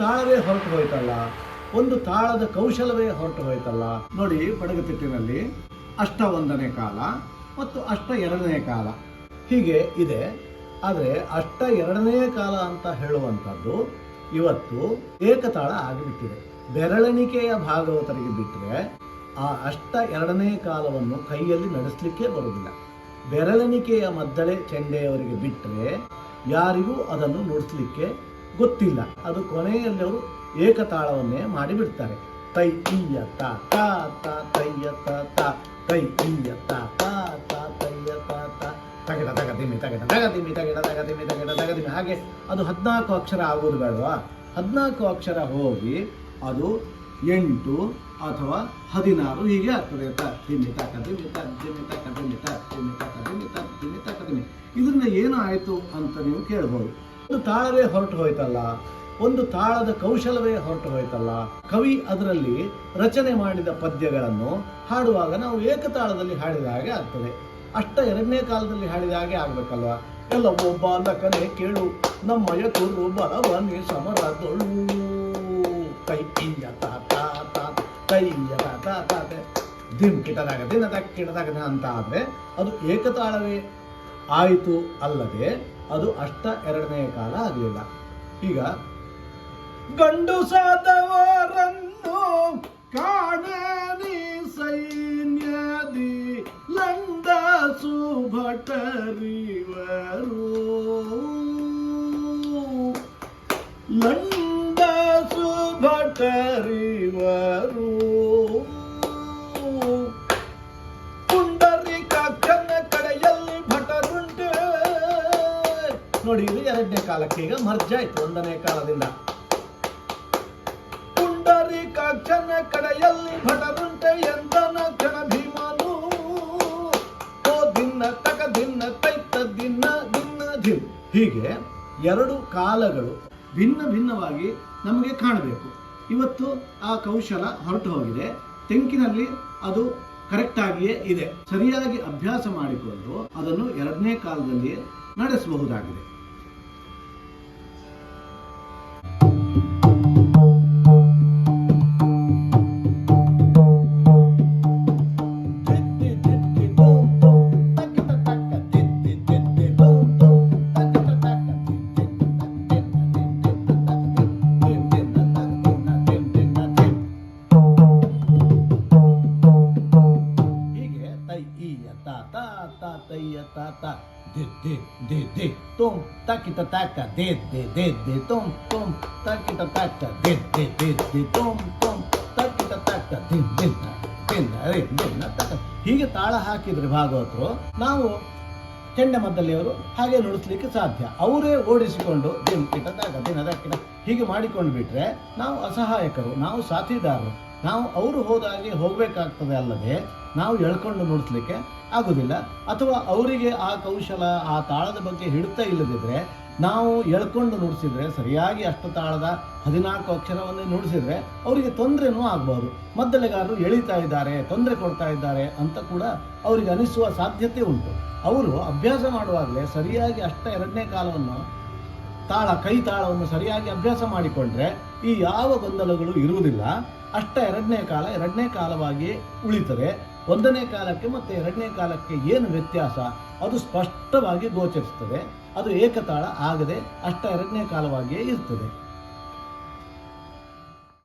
ತಾಳವೇ ಹೊರಟು ಹೋಯ್ತಲ್ಲ, ಒಂದು ತಾಳದ ಕೌಶಲವೇ ಹೊರಟು ಹೋಯ್ತಲ್ಲ. ನೋಡಿ ಬಡಗತಿಟ್ಟಿನಲ್ಲಿ ಅಷ್ಟ ಒಂದನೇ ಕಾಲ ಮತ್ತು ಅಷ್ಟ ಎರಡನೇ ಕಾಲ. ಹೀಗೆ ಇದೆ. ಆದರೆ ಅಷ್ಟ ಎರಡನೇ ಕಾಲ ಅಂತ ಹೇಳುವಂಥದ್ದು ಇವತ್ತು ಏಕತಾಳ ಆಗಿಬಿಟ್ಟಿದೆ. ಬೆರಳೆಣಿಕೆಯ ಭಾಗವತರಿಗೆ ಬಿಟ್ಟರೆ ಆ ಅಷ್ಟ ಎರಡನೇ ಕಾಲವನ್ನು ಕೈಯಲ್ಲಿ ನಡೆಸಲಿಕ್ಕೆ ಬರುವುದಿಲ್ಲ. ಬೆರಳೆಣಿಕೆಯ ಮದ್ದಳೆ ಚೆಂಡೆಯವರಿಗೆ ಬಿಟ್ಟರೆ ಯಾರಿಗೂ ಅದನ್ನು ನುಡಿಸ್ಲಿಕ್ಕೆ ಗೊತ್ತಿಲ್ಲ. ಅದು ಕೊನೆಯಲ್ಲಿ ಅವರು ಏಕತಾಳವನ್ನೇ ಮಾಡಿಬಿಡ್ತಾರೆ. ತೈ ಈಯ ತ ತ ತ ತಯ್ಯ ತ ತ. ಈಯ ತ ತಾ ತ ತಗಡ ತಗದಿಮಿ ತಗಡ ತಗದಿಮಿ ತಗಡ ತಗದಿಮಿ ತಗಡ ತಗದಿಮಿ ಹಾಗೆ ಅದು ಹದಿನಾಲ್ಕು ಅಕ್ಷರ ಆಗೋದು ಬೇಡವಾ ಹದಿನಾಲ್ಕು ಅಕ್ಷರ ಹೋಗಿ ಅದು ಎಂಟು ಅಥವಾ ಹದಿನಾರು ಹೀಗೆ ಆಗ್ತದೆ. ತ ಕದಿಮಿ ತಿಮಿತ ಕದಿಮಿತ ತ ಕದಿಮಿತ ತಿಮಿತ ಕದಿಮಿ ಇದರಿಂದ ಏನು ಆಯಿತು ಅಂತ ನೀವು ಕೇಳ್ಬೋದು. ಒಂದು ತಾಳವೇ ಹೊರಟು ಹೋಯ್ತಲ್ಲ, ಒಂದು ತಾಳದ ಕೌಶಲವೇ ಹೊರಟು ಹೋಯ್ತಲ್ಲ, ಕವಿ ಅದರಲ್ಲಿ ರಚನೆ ಮಾಡಿದ ಪದ್ಯಗಳನ್ನು ಹಾಡುವಾಗ ನಾವು ಏಕತಾಳದಲ್ಲಿ ಹಾಡಿದ ಹಾಗೆ ಆಗ್ತದೆ. ಅಷ್ಟ ಎರಡನೇ ಕಾಲದಲ್ಲಿ ಹಾಡಿದ ಹಾಗೆ ಆಗ್ಬೇಕಲ್ವಾ? ಒಬ್ಬ ಲಕನೆ ಕೇಳು ನಮ್ಮಯ ಕುರು ಸಮರ ತೊಳು ಕೈ ಕಿಂಜ ತಾತ ಕೈಯ ತಾ ತಾ ತಾ ತೆ. ದಿಮ್ ಕಿಟದಾಗ ದಿನದ ಕಿಟದಾಗ ಅಂತ ಆದ್ರೆ ಅದು ಏಕತಾಳವೇ. ಆಯಿತು ಅಲ್ಲದೆ ಅದು ಅಷ್ಟ ಎರಡನೇ ಕಾಲ ಆಗಲಿಲ್ಲ. ಈಗ ಗಂಡು ಸಾದವರನ್ನು ಕಾಣಿ ಸೈನ್ಯದಿ ಲಂಡ ಸುಭಟರಿವರು. ಲಂಡ ಸುಭಟರಿವರು. ನೋಡಿ, ಇದು ಎರಡನೇ ಕಾಲಕ್ಕೆ ಈಗ ಮರ್ಜ್ ಆಯ್ತು, ಒಂದನೇ ಕಾಲದಿಂದ. ಪುಂಡರೀಕಾಕ್ಷನ ಕಡೆಯಲ್ಲಿ ಭಟರುಂಟೆ ಎಂದನ ಕ್ಷಣ ಭೀಮನು ಓ ದಿನ ತಕ ದಿನ್ನ ತೈತ ದಿನ್ನ ದಿನ್ನ ದಿನ್ ಹೀಗೆ ಎರಡು ಕಾಲಗಳು ಭಿನ್ನ ಭಿನ್ನವಾಗಿ ನಮಗೆ ಕಾಣಬೇಕು. ಇವತ್ತು ಆ ಕೌಶಲ ಹೊರಟು ಹೋಗಿದೆ. ತೆಂಕಿನಲ್ಲಿ ಅದು ಕರೆಕ್ಟ್ ಆಗಿಯೇ ಇದೆ. ಸರಿಯಾಗಿ ಅಭ್ಯಾಸ ಮಾಡಿಕೊಂಡು ಅದನ್ನು ಎರಡನೇ ಕಾಲದಲ್ಲಿಯೇ ನಡೆಸಬಹುದಾಗಿದೆ. ತ ta de ದೆ de de ದೆ ತುಂ de ತಕ ದೆ ದೆ ದೆ ದೆ ತುಂ ತುಂ de de ದೆ ದೆ ದೆ ದೆ ತುಂ ತುಂ de de de ತಕ ಹೀಗೆ ತಾಳ ಹಾಕಿದ್ರೆ ಭಾಗವತರು ನಾವು ಚಂಡಮದ್ದಲೆಯವರು ಹಾಗೆ ನುಡಿಸ್ಲಿಕ್ಕೆ ಸಾಧ್ಯ ಅವರೇ ಓಡಿಸಿಕೊಂಡು ದಿನ ಕಿಟ ದಿನ ಕಿಟ ಹೀಗೆ ಮಾಡಿಕೊಂಡು ಬಿಟ್ರೆ ನಾವು ಅಸಹಾಯಕರು ನಾವು ಸಾಥಿದಾರರು ನಾವು ಅವರು ಹೋದಾಗೆ ಹೋಗಬೇಕಾಗ್ತದೆ ಅಲ್ಲದೆ ನಾವು ಎಳ್ಕೊಂಡು ನುಡಿಸ್ಲಿಕ್ಕೆ ಆಗೋದಿಲ್ಲ. ಅಥವಾ ಅವರಿಗೆ ಆ ಕೌಶಲ, ಆ ತಾಳದ ಬಗ್ಗೆ ಹಿಡಿತ ಇಲ್ಲದಿದ್ದರೆ ನಾವು ಎಳ್ಕೊಂಡು ನುಡಿಸಿದ್ರೆ, ಸರಿಯಾಗಿ ಅಷ್ಟು ತಾಳದ ಹದಿನಾಲ್ಕು ಅಕ್ಷರವನ್ನು ನುಡಿಸಿದ್ರೆ ಅವರಿಗೆ ತೊಂದರೆನೂ ಆಗ್ಬೋದು ಮದ್ದಲೆಗಾರರು ಎಳಿತಾ ಇದ್ದಾರೆ, ತೊಂದರೆ ಕೊಡ್ತಾ ಇದ್ದಾರೆ ಅಂತ ಕೂಡ ಅವರಿಗೆ ಅನಿಸುವ ಸಾಧ್ಯತೆ ಉಂಟು. ಅವರು ಅಭ್ಯಾಸ ಮಾಡುವಾಗಲೇ ಸರಿಯಾಗಿ ಅಷ್ಟ ಎರಡನೇ ಕಾಲವನ್ನು, ತಾಳ, ಕೈ ತಾಳವನ್ನು ಸರಿಯಾಗಿ ಅಭ್ಯಾಸ ಮಾಡಿಕೊಂಡ್ರೆ ಈ ಯಾವ ಗೊಂದಲಗಳು ಇರುವುದಿಲ್ಲ. ಅಷ್ಟ ಎರಡನೇ ಕಾಲ, ಎರಡನೇ ಕಾಲವಾಗಿ ಉಳಿತದೆ. ಒಂದನೇ ಕಾಲಕ್ಕೆ ಮತ್ತು ಎರಡನೇ ಕಾಲಕ್ಕೆ ಏನು ವ್ಯತ್ಯಾಸ, ಅದು ಸ್ಪಷ್ಟವಾಗಿ ಗೋಚರಿಸ್ತದೆ. ಅದು ಏಕತಾಳ ಆಗದೆ ಅಷ್ಟ ಎರಡನೇ ಕಾಲವಾಗಿಯೇ ಇರ್ತದೆ.